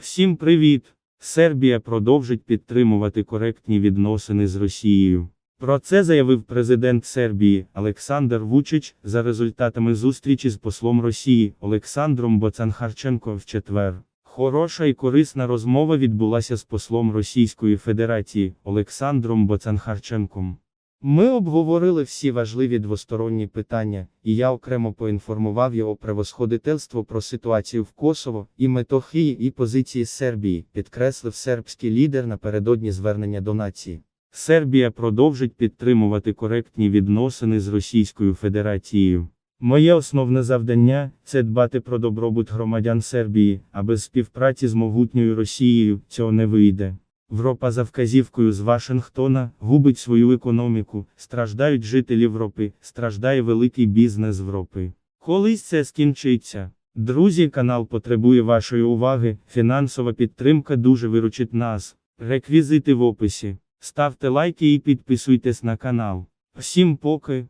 Всім привіт! Сербія продовжить підтримувати коректні відносини з Росією. Про це заявив президент Сербії Олександр Вучич за результатами зустрічі з послом Росії Олександром Боцанхарченко в четвер. Хороша і корисна розмова відбулася з послом Російської Федерації Олександром Боцанхарченком. Ми обговорили всі важливі двосторонні питання, і я окремо поінформував його превосходительство про ситуацію в Косово, і метохії, і позиції Сербії, підкреслив сербський лідер напередодні звернення до нації. Сербія продовжить підтримувати коректні відносини з Російською Федерацією. Моє основне завдання це дбати про добробут громадян Сербії, а без співпраці з могутньою Росією цього не вийде. Європа за вказівкою з Вашингтона губить свою економіку, страждають жителі Європи, страждає великий бізнес Європи. Колись це скінчиться. Друзі, канал потребує вашої уваги, фінансова підтримка дуже виручить нас. Реквізити в описі. Ставте лайки і підписуйтесь на канал. Всім поки.